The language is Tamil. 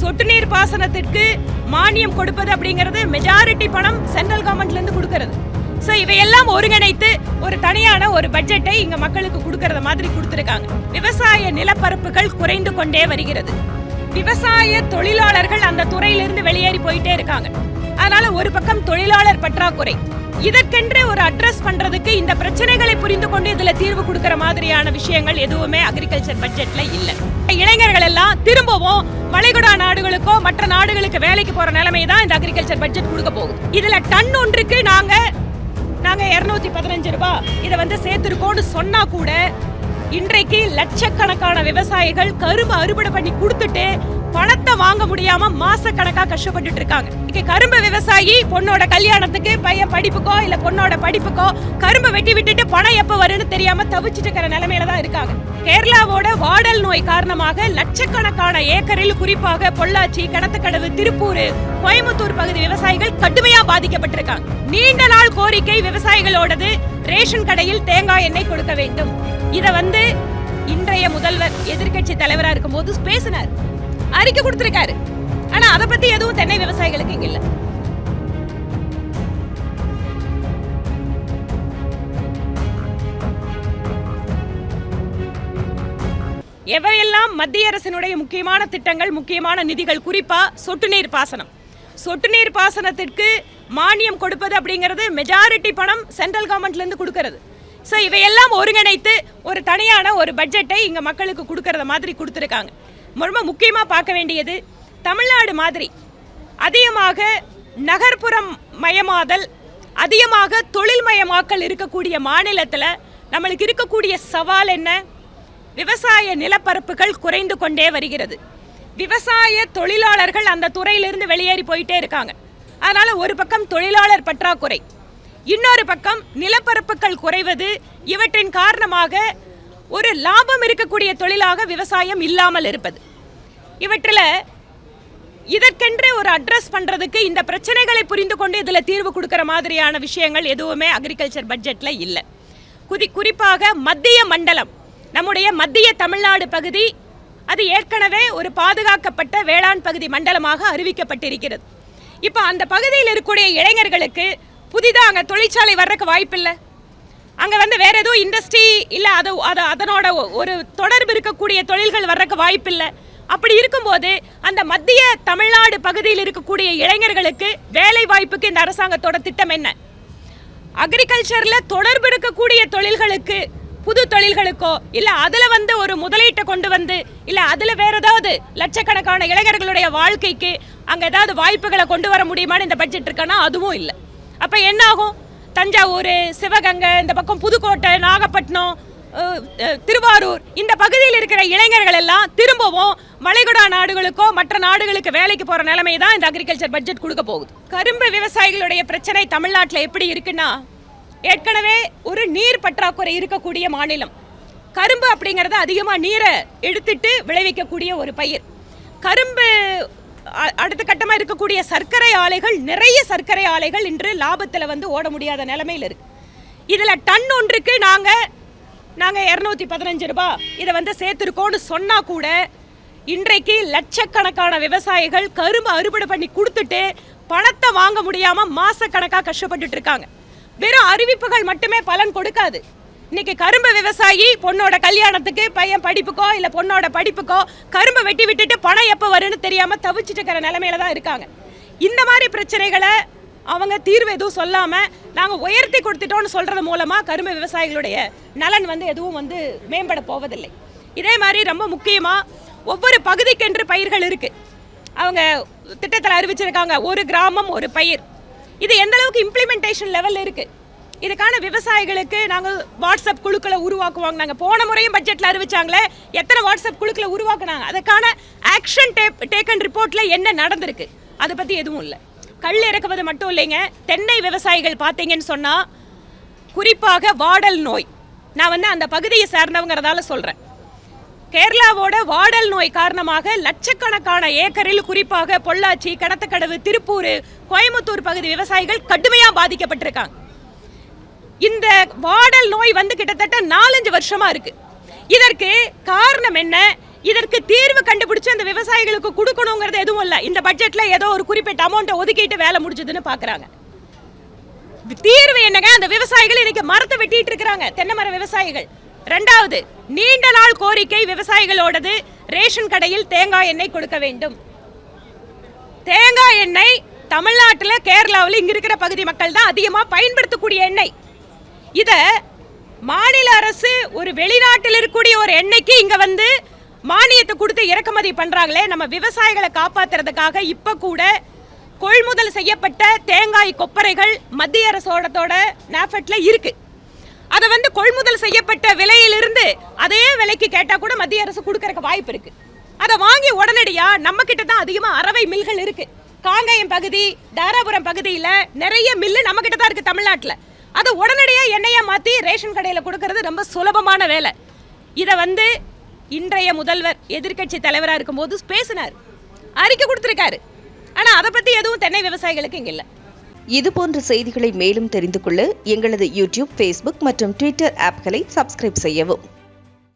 சொட்டு நீர் பாசனத்திற்கு மானியம் கொடுப்பது அப்படிங்கிறது மெஜாரிட்டி பணம் சென்ட்ரல் கவர்மெண்ட்ல இருந்து கொடுக்கறது. ஸோ இவையெல்லாம் ஒருங்கிணைத்து ஒரு தனியான ஒரு பட்ஜெட்டை இங்க மக்களுக்கு கொடுக்கறத மாதிரி கொடுத்துருக்காங்க. விவசாய நிலப்பரப்புகள் குறைந்து கொண்டே வருகிறது. விவசாய தொழிலாளர்கள் அந்த துறையிலிருந்து வெளியேறி போயிட்டே இருக்காங்க. அதனால ஒரு பக்கம் தொழிலாளர் பற்றாக்குறை இதற்கென்று ஒரு அட்ரஸ் பண்றதுக்கு இந்த பிரச்சனைகளை புரிந்து கொண்டு இதுல தீர்வு கொடுக்கிற மாதிரியான விஷயங்கள் எதுவுமே அக்ரிகல்ச்சர் பட்ஜெட்ல இல்ல. இளைஞர்கள் எல்லாம் திரும்பவும் வளைகுடா நாடுகளுக்கோ மற்ற நாடுகளுக்கு வேலைக்கு போற நிலைமை தான் இந்த அக்ரிகல்ச்சர் பட்ஜெட் கொடுக்க போகுது. இதுல டன் ஒன்றுக்கு நாங்க நாங்க இருநூத்தி பதினஞ்சு ரூபாய். இதை வந்து சேர்த்திருக்கோம்னு சொன்னா கூட இன்றைக்கு லட்சக்கணக்கான விவசாயிகள் கரும்பு அறுவடை பண்ணி கொடுத்துட்டு பணத்தை வாங்க முடியாம மாசக்கணக்கா கஷ்டப்பட்டுட்டு இருக்காங்க. இங்க கரும்பு விவசாயி பொண்ணோட கல்யாணத்துக்கு பையன் படிப்புக்கோ இல்ல பொண்ணோட படிப்புக்கோ கரும்பு வெட்டி விட்டுட்டு பணம் எப்ப வரும்னு தெரியாம தவிச்சிட்டு இருக்கிற நிலைமையில தான் இருக்காங்க. கேரளாவோட வாடல் நோய் காரணமாக லட்சக்கணக்கான ஏக்கரில் குறிப்பாக பொள்ளாச்சி கடத்தக்கடவு திருப்பூர் கோயம்புத்தூர் பகுதி விவசாயிகள் கடுமையா பாதிக்கப்பட்டிருக்காங்க. நீண்ட நாள் கோரிக்கை விவசாயிகளோடது. ரேஷன் கடையில் தேங்காய் எண்ணெய் கொடுக்க வேண்டும். இதை வந்து இன்றைய முதல்வர் எதிர்க்கட்சி தலைவரா இருக்கும்போது பேசினார். அறிக்கை கொடுத்திருக்காரு. ஆனா அத பத்தி எதுவும் தென்னை விவசாயிகளுக்கு இங்க இல்லை. எவையெல்லாம் மத்திய அரசினுடைய முக்கியமான திட்டங்கள் முக்கியமான நிதிகள் குறிப்பா சொட்டு நீர் பாசனம். சொட்டு நீர் பாசனத்திற்கு மானியம் கொடுப்பது அப்படிங்கிறது மெஜாரிட்டி பணம் சென்ட்ரல் கவர்மெண்ட்ல இருந்து கொடுக்கறது. ஸோ இவையெல்லாம் ஒருங்கிணைத்து ஒரு தனியான ஒரு பட்ஜெட்டை இங்கே மக்களுக்கு கொடுக்கறத மாதிரி கொடுத்துருக்காங்க. ரொம்ப முக்கியமாக பார்க்க வேண்டியது தமிழ்நாடு மாதிரி அதிகமாக நகர்ப்புறம் மயமாதல் அதிகமாக தொழில்மயமாக்கல் இருக்கக்கூடிய மாநிலத்தில் நம்மளுக்கு இருக்கக்கூடிய சவால் என்ன? விவசாய நிலப்பரப்புகள் குறைந்து கொண்டே வருகிறது. விவசாய தொழிலாளர்கள் அந்த துறையிலிருந்து வெளியேறி போயிட்டே இருக்காங்க. அதனால் ஒரு பக்கம் தொழிலாளர் பற்றாக்குறை இன்னொரு பக்கம் நிலப்பரப்புகள் குறைவது இவற்றின் காரணமாக ஒரு லாபம் இருக்கக்கூடிய தொழிலாக விவசாயம் இல்லாமல் இருப்பது. இவற்றில் இதற்கென்று ஒரு அட்ரஸ் பண்ணுறதுக்கு இந்த பிரச்சனைகளை புரிந்து கொண்டு இதில் தீர்வு கொடுக்குற மாதிரியான விஷயங்கள் எதுவுமே அக்ரிகல்ச்சர் பட்ஜெட்டில் இல்லை. குதி குறிப்பாக மத்திய மண்டலம் நம்முடைய மத்திய தமிழ்நாடு பகுதி அது ஏற்கனவே ஒரு பாதுகாக்கப்பட்ட வேளாண் பகுதி மண்டலமாக அறிவிக்கப்பட்டிருக்கிறது. இப்போ அந்த பகுதியில் இருக்கக்கூடிய இளைஞர்களுக்கு புதிதாக அங்கே தொழிற்சாலை வர்றதுக்கு வாய்ப்பில்லை. அங்கே வந்து வேறு எதுவும் இண்டஸ்ட்ரி இல்லை அது அது அதனோட ஒரு தொடர்பு இருக்கக்கூடிய தொழில்கள் வர்றதுக்கு வாய்ப்பில்லை. அப்படி இருக்கும்போது அந்த மத்திய தமிழ்நாடு பகுதியில் இருக்கக்கூடிய இளைஞர்களுக்கு வேலை வாய்ப்புக்கு இந்த அரசாங்கத்தோட திட்டம் என்ன? அக்ரிகல்ச்சரில் தொடர்பு இருக்கக்கூடிய தொழில்களுக்கு புது தொழில்களுக்கோ இல்லை அதில் வந்து ஒரு முதலீட்டை கொண்டு வந்து இல்லை அதில் வேற ஏதாவது லட்சக்கணக்கான இளைஞர்களுடைய வாழ்க்கைக்கு அங்கே ஏதாவது வாய்ப்புகளை கொண்டு வர முடியுமான்னு இந்த பட்ஜெட் இருக்கானா அதுவும் இல்லை. அப்போ என்ன ஆகும்? தஞ்சாவூர் சிவகங்கை இந்த பக்கம் புதுக்கோட்டை நாகப்பட்டினம் திருவாரூர் இந்த பகுதியில் இருக்கிற இளைஞர்கள் எல்லாம் திரும்பவும் வளைகுடா நாடுகளுக்கோ மற்ற நாடுகளுக்கு வேலைக்கு போகிற நிலைமை தான் இந்த அக்ரிகல்ச்சர் பட்ஜெட் கொடுக்க போகுது. கரும்பு விவசாயிகளுடைய பிரச்சனை தமிழ்நாட்டில் எப்படி இருக்குன்னா ஏற்கனவே ஒரு நீர் பற்றாக்குறை இருக்கக்கூடிய மாநிலம். கரும்பு அப்படிங்கிறது அதிகமாக நீரை எடுத்துட்டு விளைவிக்கக்கூடிய ஒரு பயிர். கரும்பு அடுத்த கட்டமாக இருக்கக்கூடிய சர்க்கரை ஆலைகள் நிறைய சர்க்கரை ஆலைகள் இன்று லாபத்தில் வந்து ஓட முடியாத நிலமையில் இருக்கு. இதில் டன் ஒன்றுக்கு நாங்கள் நாங்கள் இரநூத்தி பதினஞ்சு ரூபாய் இதை வந்து சேர்த்துருக்கோன்னு சொன்னால் கூட இன்றைக்கு லட்சக்கணக்கான விவசாயிகள் கரும்பு அறுவடை பண்ணி கொடுத்துட்டு பணத்தை வாங்க முடியாமல் மாதக்கணக்காக கஷ்டப்பட்டுட்டு இருக்காங்க. வெறும் அறிவிப்புகள் மட்டுமே பலன் கொடுக்காது. இன்னைக்கு கரும்பு விவசாயி பொண்ணோட கல்யாணத்துக்கு பையன் படிப்புக்கோ இல்லை பொண்ணோட படிப்புக்கோ கரும்பு வெட்டி விட்டுட்டு பணம் எப்போ வரும்னு தெரியாமல் தவிச்சிட்டு இருக்கிற நிலமையில தான் இருக்காங்க. இந்த மாதிரி பிரச்சனைகளை அவங்க தீர்வு எதுவும் சொல்லாமல் நாங்கள் உயர்த்தி கொடுத்துட்டோம்னு சொல்கிறது மூலமாக கரும்பு விவசாயிகளுடைய நலன் வந்து எதுவும் வந்து மேம்பட போவதில்லை. இதே மாதிரி ரொம்ப முக்கியமாக ஒவ்வொரு பகுதிக்கென்று பயிர்கள் இருக்குது அவங்க திட்டத்தில் அறிவிச்சிருக்காங்க ஒரு கிராமம் ஒரு பயிர். இது எந்த அளவுக்கு இம்ப்ளிமெண்டேஷன் லெவலில் இருக்குது இதுக்கான விவசாயிகளுக்கு நாங்கள் வாட்ஸ்அப் குழுக்களை உருவாக்குவாங்க நாங்கள் போன முறையும் பட்ஜெட்டில் அறிவிச்சாங்களே எத்தனை வாட்ஸ்அப் குழுக்களை உருவாக்குனாங்க? அதுக்கான ஆக்ஷன் டேப் டேக்கன் ரிப்போர்ட்டில் என்ன நடந்திருக்கு? அதை பற்றி எதுவும் இல்லை. கல் இறக்குவது மட்டும் இல்லைங்க. தென்னை விவசாயிகள் பார்த்தீங்கன்னு சொன்னால் குறிப்பாக வாடல் நோய். நான் வந்து அந்த பகுதியை சார்ந்தவங்கிறதால சொல்கிறேன் கேரளாவோட வாடல் நோய் காரணமாக லட்சக்கணக்கான ஏக்கரில் குறிப்பாக பொள்ளாச்சி கடத்தக்கடவு திருப்பூர் கோயம்புத்தூர் பகுதி விவசாயிகள் கடுமையாக பாதிக்கப்பட்டிருக்காங்க. இந்த வாடல் நோய் வந்து கிட்டத்தட்ட நாலஞ்சு வருஷமா இருக்கு. இதற்கு காரணம் என்ன? இதற்கு தீர்வு கண்டுபிடிச்சு அந்த விவசாயிகளுக்கு கொடுக்கணுங்கிறது எதுவும் இல்லை. இந்த பட்ஜெட்ல ஏதோ ஒரு குறிப்பிட்ட அமௌண்ட்டை ஒதுக்கிட்டு வேலை முடிஞ்சதுன்னு பாக்குறாங்க. தீர்வு என்னங்க? அந்த விவசாயிகள் இன்னைக்கு மரத்தை வெட்டிட்டு இருக்கிறாங்க. தென்னை மர விவசாயிகள். ரெண்டாவது நீண்ட நாள் கோரிக்கை விவசாயிகளோடது ரேஷன் கடையில் தேங்காய் எண்ணெய் கொடுக்க வேண்டும். தேங்காய் எண்ணெய் தமிழ்நாட்டில் கேரளாவில் இங்க இருக்கிற பகுதி மக்கள் தான் அதிகமாக பயன்படுத்தக்கூடிய எண்ணெய். இதை மாநில அரசு ஒரு வெளிநாட்டில் இருக்கக்கூடிய ஒரு எண்ணெய்க்கு இங்கே வந்து மானியத்தை கொடுத்து இறக்குமதி பண்ணுறாங்களே நம்ம விவசாயிகளை காப்பாத்துறதுக்காக இப்போ கூட கொள்முதல் செய்யப்பட்ட தேங்காய் கொப்பரைகள் மத்திய அரசோடத்தோட நாஃபெட்ல இருக்குது அதை வந்து கொள்முதல் செய்யப்பட்ட விலையிலிருந்து அதே விலைக்கு கேட்டால் கூட மத்திய அரசு கொடுக்கறதுக்கு வாய்ப்பு இருக்குது அதை வாங்கி உடனடியாக நம்ம கிட்ட தான் அதிகமாக அறவை மில்கள் இருக்குது காங்கயம் பகுதி தாராபுரம் பகுதியில் நிறைய மில்லு நம்மக்கிட்ட தான் இருக்குது தமிழ்நாட்டில். அதை உடனடியாக எண்ணெயா மாற்றி ரேஷன் கடையில் கொடுக்கறது ரொம்ப சுலபமான வேலை. இதை வந்து இன்றைய முதல்வர் எதிர்க்கட்சி தலைவராக இருக்கும்போது பேசினார். அறிக்கை கொடுத்துருக்காரு. ஆனால் அதை பற்றி எதுவும் தென்னை விவசாயிகளுக்கு இங்கே இல்லை. இது போன்ற செய்திகளை மேலும் தெரிந்து கொள்ள எங்களது யூடியூப் ஃபேஸ்புக் மற்றும் ட்விட்டர் ஆப்களை சப்ஸ்கிரைப் செய்யவும்.